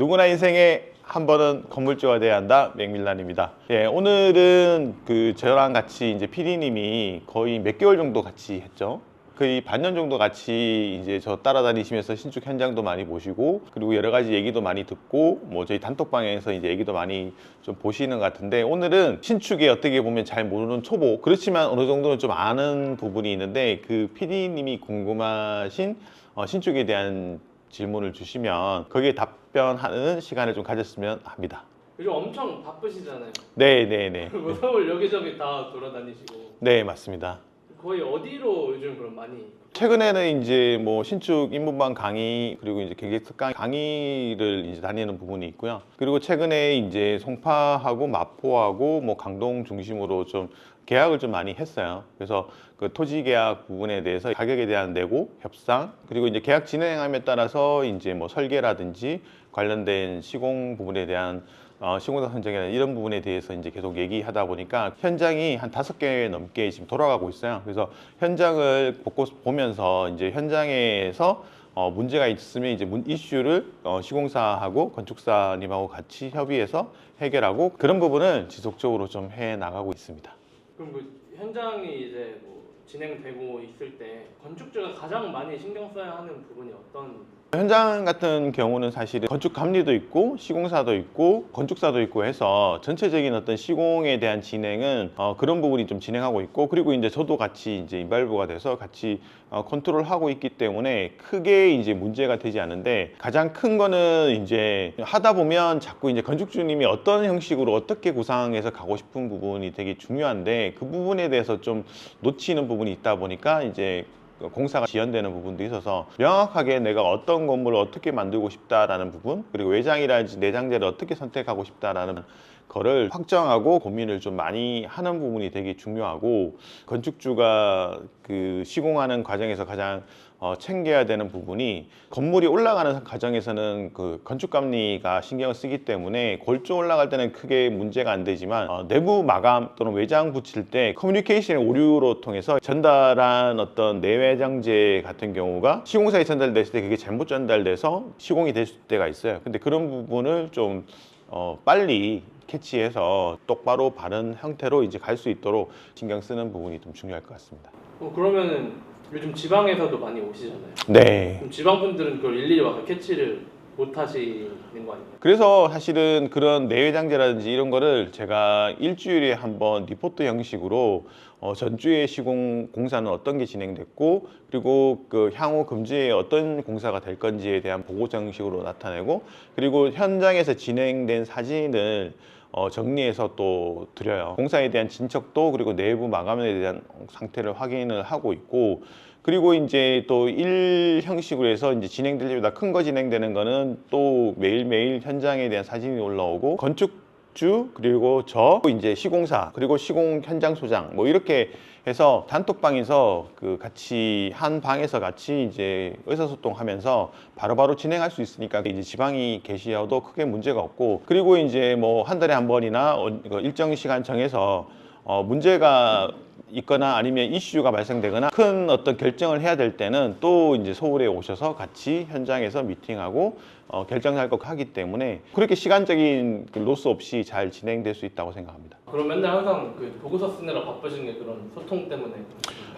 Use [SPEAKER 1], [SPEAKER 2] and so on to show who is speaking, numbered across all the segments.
[SPEAKER 1] 누구나 인생에 한 번은 건물주가 돼야 한다 맥밀란입니다. 예, 오늘은 그 저랑 같이 이제 PD님이 거의 몇 개월 정도 같이 했죠. 거의 반년 정도 같이 이제 저 따라다니시면서 신축 현장도 많이 보시고 그리고 여러 가지 얘기도 많이 듣고 뭐 저희 단톡방에서 이제 얘기도 많이 좀 보시는 것 같은데 오늘은 신축에 어떻게 보면 잘 모르는 초보 그렇지만 어느 정도는 좀 아는 부분이 있는데 그 PD님이 궁금하신 어, 신축에 대한 질문을 주시면 거기에 답변하는 시간을 좀 가졌으면 합니다.
[SPEAKER 2] 요즘 엄청 바쁘시잖아요.
[SPEAKER 1] 네, 네, 네.
[SPEAKER 2] 뭐 서울 여기저기 다 돌아다니시고
[SPEAKER 1] 네, 맞습니다.
[SPEAKER 2] 거의 어디로 요즘 그럼 많이
[SPEAKER 1] 최근에는 이제 뭐 신축 인문방 강의 그리고 이제 경제특 강의 강의를 이제 다니는 부분이 있고요. 그리고 최근에 이제 송파하고 마포하고 뭐 강동 중심으로 좀 계약을 좀 많이 했어요. 그래서 그 토지 계약 부분에 대해서 가격에 대한 내고 협상 그리고 이제 계약 진행함에 따라서 이제 뭐 설계라든지 관련된 시공 부분에 대한 어, 시공사 선정이나 이런 부분에 대해서 이제 계속 얘기하다 보니까 현장이 한 다섯 개 넘게 지금 돌아가고 있어요. 그래서 현장을 보고 보면서 이제 현장에서 어, 문제가 있으면 이제 문 이슈를 어, 시공사하고 건축사님하고 같이 협의해서 해결하고 그런 부분을 지속적으로 좀 해 나가고 있습니다.
[SPEAKER 2] 그럼 그 현장이 이제 뭐 진행되고 있을 때 건축주가 가장 많이 신경 써야 하는 부분이 어떤?
[SPEAKER 1] 현장 같은 경우는 사실은 건축 감리도 있고 시공사도 있고 건축사도 있고 해서 전체적인 어떤 시공에 대한 진행은 어, 그런 부분이 좀 진행하고 있고 그리고 이제 저도 같이 이제 인발부가 돼서 같이 어, 컨트롤하고 있기 때문에 크게 이제 문제가 되지 않는데 가장 큰 거는 이제 하다 보면 자꾸 이제 건축주님이 어떤 형식으로 어떻게 구상해서 가고 싶은 부분이 되게 중요한데 그 부분에 대해서 좀 놓치는 부분 이 있다 보니까 이제 공사가 지연되는 부분도 있어서 명확하게 내가 어떤 건물을 어떻게 만들고 싶다라는 부분 그리고 외장이라든지 내장재를 어떻게 선택하고 싶다라는 거를 확정하고 고민을 좀 많이 하는 부분이 되게 중요하고 건축주가 그 시공하는 과정에서 가장 어, 챙겨야 되는 부분이 건물이 올라가는 과정에서는 그 건축감리가 신경을 쓰기 때문에 골조 올라갈 때는 크게 문제가 안 되지만 어, 내부 마감 또는 외장 붙일 때 커뮤니케이션의 오류로 통해서 전달한 어떤 내외장재 같은 경우가 시공사에 전달됐을 때 그게 잘못 전달돼서 시공이 될 때가 있어요. 근데 그런 부분을 좀 어, 빨리 캐치해서 똑바로 바른 형태로 이제 갈 수 있도록 신경 쓰는 부분이 좀 중요할 것 같습니다.
[SPEAKER 2] 어, 그러면은 요즘 지방에서도 많이 오시잖아요.
[SPEAKER 1] 네.
[SPEAKER 2] 그럼 지방 분들은 그걸 일일이 와서 캐치를 못 하시는 거 아니에요?
[SPEAKER 1] 그래서 사실은 그런 내외장재라든지 이런 거를 제가 일주일에 한번 리포트 형식으로 어, 전주의 시공 공사는 어떤 게 진행됐고 그리고 그 향후 금주에 어떤 공사가 될 건지에 대한 보고 정식으로 나타내고 그리고 현장에서 진행된 사진을 어, 정리해서 또 드려요. 공사에 대한 진척도 그리고 내부 마감에 대한 상태를 확인을 하고 있고 그리고 이제 또 일 형식으로 해서 이제 진행될 때보다 큰 거 진행되는 거는 또 매일매일 현장에 대한 사진이 올라오고 건축 주 그리고 저 이제 시공사 그리고 시공 현장 소장 뭐 이렇게 해서 단톡방에서 그 같이 한 방에서 같이 이제 의사소통하면서 바로바로 진행할 수 있으니까 이제 지방이 계시어도 크게 문제가 없고 그리고 이제 뭐 한 달에 한 번이나 어, 이거 일정 시간 정해서 어, 문제가 있거나 아니면 이슈가 발생되거나 큰 어떤 결정을 해야 될 때는 또 이제 서울에 오셔서 같이 현장에서 미팅하고 어, 결정할 것 하기 때문에 그렇게 시간적인 그 로스 없이 잘 진행될 수 있다고 생각합니다.
[SPEAKER 2] 그럼 맨날 항상 그 보고서 쓰느라 바쁘신 게 그런 소통 때문에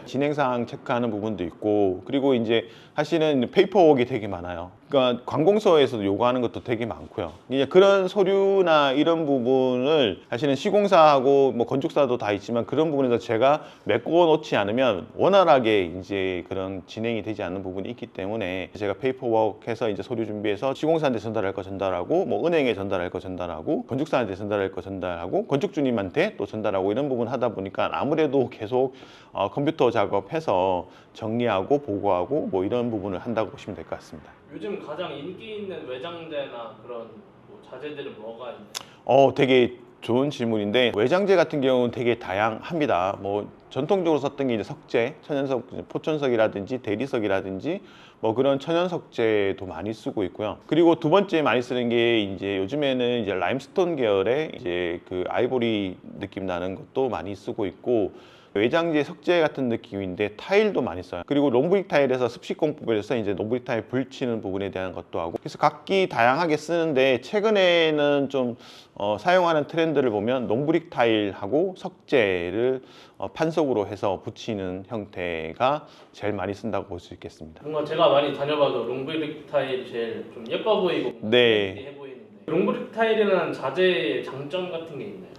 [SPEAKER 1] 진행 사항 체크하는 부분도 있고 그리고 이제 사실은 페이퍼웍이 되게 많아요. 그러니까 관공서에서도 요구하는 것도 되게 많고요. 이제 그런 서류나 이런 부분을 사실은 시공사하고 뭐 건축사도 다 있지만 그런 부분에서 제가 메꿔 놓지 않으면 원활하게 이제 그런 진행이 되지 않는 부분이 있기 때문에 제가 페이퍼웍 해서 이제 서류 준비해서 시공사한테 전달할 거 전달하고 뭐 은행에 전달할 거 전달하고 건축사한테 전달할 거 전달하고 건축주님한테 또 전달하고 이런 부분 하다 보니까 아무래도 계속 어, 컴퓨터 작업해서 정리하고 보고하고 뭐 이런 부분을 한다고 보시면 될 것 같습니다.
[SPEAKER 2] 요즘 가장 인기 있는 외장재나 그런 뭐 자재들은 뭐가 있나요?
[SPEAKER 1] 어, 되게 좋은 질문인데 외장재 같은 경우는 되게 다양합니다. 뭐 전통적으로 썼던 게 이제 석재, 천연석, 포천석이라든지 대리석이라든지 뭐 그런 천연석재도 많이 쓰고 있고요. 그리고 두 번째 많이 쓰는 게 이제 요즘에는 이제 라임스톤 계열의 이제 그 아이보리 느낌 나는 것도 많이 쓰고 있고 외장재 석재 같은 느낌인데 타일도 많이 써요. 그리고 롱브릭 타일에서 습식 공법에서 이제 롱브릭 타일 불치는 부분에 대한 것도 하고 그래서 각기 다양하게 쓰는데 최근에는 좀 어, 사용하는 트렌드를 보면 롱브릭 타일하고 석재를 어, 판 석으로 해서 붙이는 형태가 제일 많이 쓴다고 볼 수 있겠습니다.
[SPEAKER 2] 뭔가 제가 많이 다녀봐도 롱브릭 타일이 제일 좀 예뻐 보이고
[SPEAKER 1] 네.
[SPEAKER 2] 해 보이는데 롱브릭 타일이라는 자재의 장점 같은 게 있나요?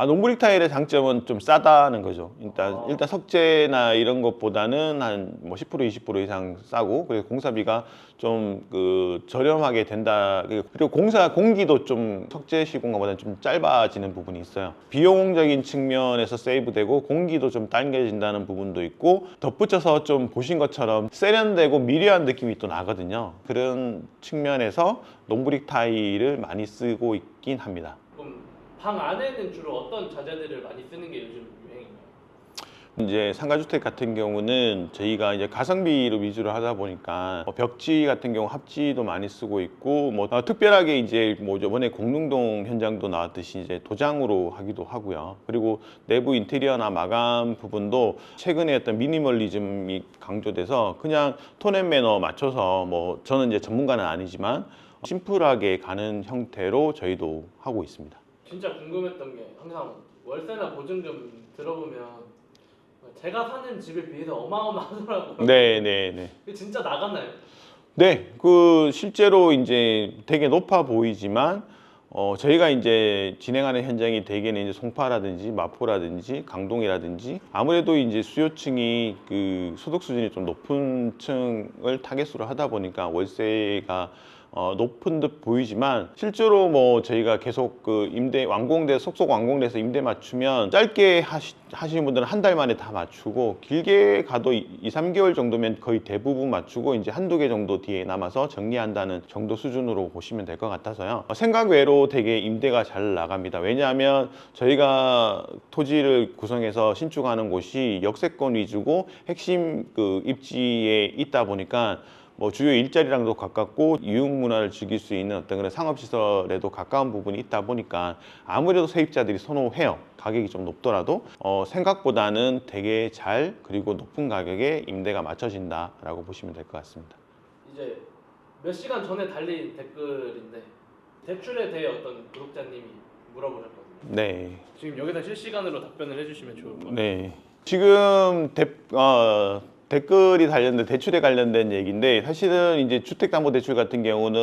[SPEAKER 1] 아, 농브릭 타일의 장점은 좀 싸다는 거죠. 일단
[SPEAKER 2] 아.
[SPEAKER 1] 일단 석재나 이런 것보다는 한 뭐 10% 20% 이상 싸고 그리고 공사비가 좀 그 저렴하게 된다. 그리고 공사 공기도 좀 석재 시공가보다는 좀 짧아지는 부분이 있어요. 비용적인 측면에서 세이브되고 공기도 좀 당겨진다는 부분도 있고 덧붙여서 좀 보신 것처럼 세련되고 미려한 느낌이 또 나거든요. 그런 측면에서 농브릭 타일을 많이 쓰고 있긴 합니다.
[SPEAKER 2] 방 안에는 주로 어떤 자재들을 많이 쓰는 게 요즘 유행인가요?
[SPEAKER 1] 이제 상가주택 같은 경우는 저희가 이제 가성비로 위주로 하다 보니까 뭐 벽지 같은 경우 합지도 많이 쓰고 있고 뭐 어, 특별하게 이제 뭐 이번에 공릉동 현장도 나왔듯이 이제 도장으로 하기도 하고요. 그리고 내부 인테리어나 마감 부분도 최근에 어떤 미니멀리즘이 강조돼서 그냥 톤앤 매너 맞춰서 뭐 저는 이제 전문가는 아니지만 심플하게 가는 형태로 저희도 하고 있습니다.
[SPEAKER 2] 진짜 궁금했던 게 항상 월세나 보증금 들어보면 제가 사는 집에 비해서 어마어마하더라고요.
[SPEAKER 1] 네, 네, 네.
[SPEAKER 2] 이게 진짜 나갔나요?
[SPEAKER 1] 네, 그 실제로 이제 되게 높아 보이지만 어 저희가 이제 진행하는 현장이 대개는 이제 송파라든지 마포라든지 강동이라든지 아무래도 이제 수요층이 그 소득 수준이 좀 높은 층을 타겟으로 하다 보니까 월세가 어, 높은 듯 보이지만 실제로 뭐 저희가 계속 그 임대 완공돼 속속 완공돼서 임대 맞추면 짧게 하시, 하시는 분들은 한 달 만에 다 맞추고 길게 가도 2, 3개월 정도면 거의 대부분 맞추고 이제 한두 개 정도 뒤에 남아서 정리한다는 정도 수준으로 보시면 될 것 같아서요. 어, 생각 외로 되게 임대가 잘 나갑니다. 왜냐하면 저희가 토지를 구성해서 신축하는 곳이 역세권 위주고 핵심 그 입지에 있다 보니까 뭐 주요 일자리랑도 가깝고 유흥 문화를 즐길 수 있는 어떤 그런 상업 시설에도 가까운 부분이 있다 보니까 아무래도 세입자들이 선호해요. 가격이 좀 높더라도 어, 생각보다는 되게 잘 그리고 높은 가격에 임대가 맞춰진다라고 보시면 될 것 같습니다.
[SPEAKER 2] 이제 몇 시간 전에 달린 댓글인데 대출에 대해 어떤 구독자님이 물어보셨거든요.
[SPEAKER 1] 네.
[SPEAKER 2] 지금 여기다 실시간으로 답변을 해주시면 좋을 것 같아요.
[SPEAKER 1] 네. 지금 대, 어, 댓글이 달렸는데 대출에 관련된 얘기인데 사실은 이제 주택담보대출 같은 경우는